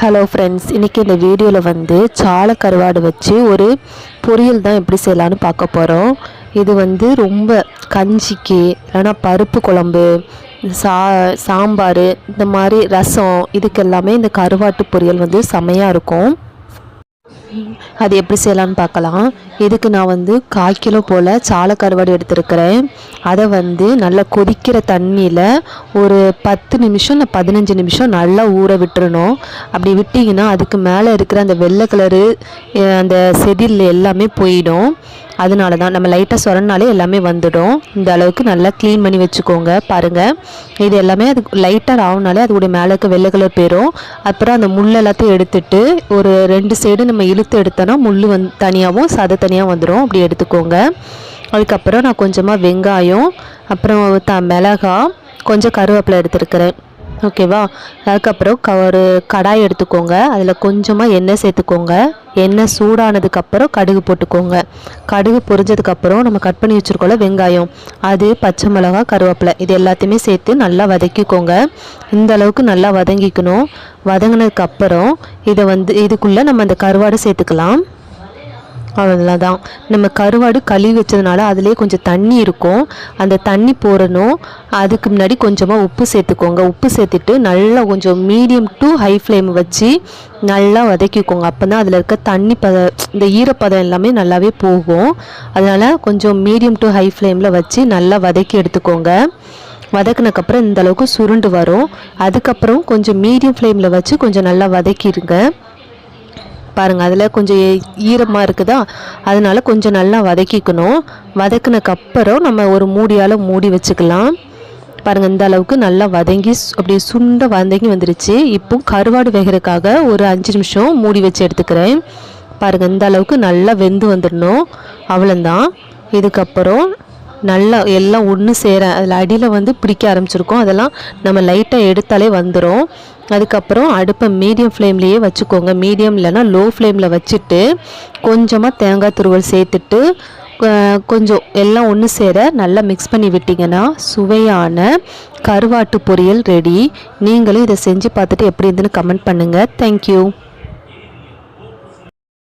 Hello friends இன்றைக்கி இந்த வீடியோவில் வந்து சால கருவாடு வச்சு ஒரு பொரியல் தான் எப்படி செய்யலான்னு பார்க்க போகிறோம் இது வந்து ரொம்ப கஞ்சிக்கு இல்லைன்னா பருப்பு குழம்பு சா சாம்பார் இந்த மாதிரி ரசம் இதுக்கு எல்லாமே இந்த கருவாட்டு பொரியல் வந்து செமையாக இருக்கும். அது எப்படி செய்யலான்னு பார்க்கலாம். இதுக்கு நான் வந்து கால் கிலோ போல் சால கருவாடு எடுத்திருக்கிறேன். அதை வந்து நல்லா கொதிக்கிற தண்ணியில் ஒரு பத்து நிமிஷம் இல்லை பதினஞ்சு நிமிஷம் நல்லா ஊற விட்டுறணும். அப்படி விட்டிங்கன்னா அதுக்கு மேலே இருக்கிற அந்த வெள்ளை கலரு அந்த செதில் எல்லாமே போயிடும். அதனால தான் நம்ம லைட்டாக சொரனாலே எல்லாமே வந்துடும். இந்த அளவுக்கு நல்லா க்ளீன் பண்ணி வச்சுக்கோங்க பாருங்கள் இது எல்லாமே அது லைட்டாக ஆகுனாலே அதோடைய மேலே இருக்க வெள்ளை கலர் போயிடும் அப்புறம் அந்த முள் எல்லாத்தையும் எடுத்துட்டு ஒரு ரெண்டு சைடு நம்ம இழுத்து எடுத்தோன்னா முள் வந்து தனியாகவும் சதை தனியாக வந்துடும் அப்படி எடுத்துக்கோங்க. அதுக்கப்புறம் நான் கொஞ்சமாக வெங்காயம் அப்புறம் த மிளகா கொஞ்சம் கருவேப்பிலை எடுத்துருக்கிறேன். ஓகேவா? அதுக்கப்புறம் க ஒரு கடாய் எடுத்துக்கோங்க. அதில் கொஞ்சமாக எண்ணெய் சேர்த்துக்கோங்க. எண்ணெய் சூடானதுக்கப்புறம் கடுகு போட்டுக்கோங்க. கடுகு பொரிஞ்சதுக்கப்புறம் நம்ம கட் பண்ணி வச்சுருக்கோம்ல வெங்காயம். அது பச்சை மிளகா கருவேப்பிலை. இது எல்லாத்தையுமே சேர்த்து நல்லா வதக்கிக்கோங்க. இந்த அளவுக்கு நல்லா வதங்கிக்கணும். வதங்கினதுக்கப்புறம் இதை வந்து இதுக்குள்ளே நம்ம அந்த கருவாடை சேர்த்துக்கலாம். அவ்வளோதான் நம்ம கருவாடு கழுவி வச்சதுனால அதுலேயே கொஞ்சம் தண்ணி இருக்கும். அந்த தண்ணி போடணும். அதுக்கு முன்னாடி கொஞ்சமாக உப்பு சேர்த்துக்கோங்க. உப்பு சேர்த்துட்டு நல்லா கொஞ்சம் மீடியம் டு ஹை ஃப்ளேம் வச்சு நல்லா வதக்கிக்கோங்க. அப்போ தான் அதில் இருக்க தண்ணி பத இந்த ஈரப்பதம் எல்லாமே நல்லாவே போகும். அதனால் கொஞ்சம் மீடியம் டு ஹை ஃப்ளேமில் வச்சு நல்லா வதக்கி எடுத்துக்கோங்க. வதக்குனக்கப்புறம் இந்த அளவுக்கு சுருண்டு வரும். அதுக்கப்புறம் கொஞ்சம் மீடியம் ஃப்ளேமில் வச்சு கொஞ்சம் நல்லா வதக்கிடுங்க பாருங்கள் அதில் கொஞ்சம் ஈரமாக இருக்குதா? அதனால் கொஞ்சம் நல்லா வதக்கிக்கணும். வதக்குனக்கப்புறம் நம்ம ஒரு மூடியால் மூடி வச்சுக்கலாம். பாருங்கள் இந்த அளவுக்கு நல்லா வதங்கி சு- அப்படியே சுண்ட வதங்கி வந்துருச்சு. இப்போ கருவாடு வேகிறதுக்காக ஒரு அஞ்சு நிமிஷம் மூடி வச்சு எடுத்துக்கிறேன். பாருங்கள் இந்த அளவுக்கு நல்லா வெந்து வந்துடணும். அவ்வளோந்தான் இதுக்கப்புறம் நல்லா எல்லாம் ஒன்று சேர அதில் அடியில் வந்து பிடிக்க ஆரம்பிச்சிருக்கோம். அதெல்லாம் நம்ம லைட்டாக எடுத்தாலே வந்துடும் அதுக்கப்புறம் அடுப்பை மீடியம் ஃப்ளேம்லேயே வச்சுக்கோங்க. மீடியம் இல்லைன்னா லோ ஃப்ளேமில் வச்சுட்டு கொஞ்சமாக தேங்காய் துருவல் சேர்த்துட்டு கொஞ்சம் எல்லாம் ஒன்று சேர நல்லா மிக்ஸ் பண்ணி விட்டிங்கன்னா சுவையான கருவாட்டு பொரியல் ரெடி நீங்களும் இதை செஞ்சு பார்த்துட்டு எப்படி இருந்துன்னு கமெண்ட் பண்ணுங்கள் தேங்க்யூ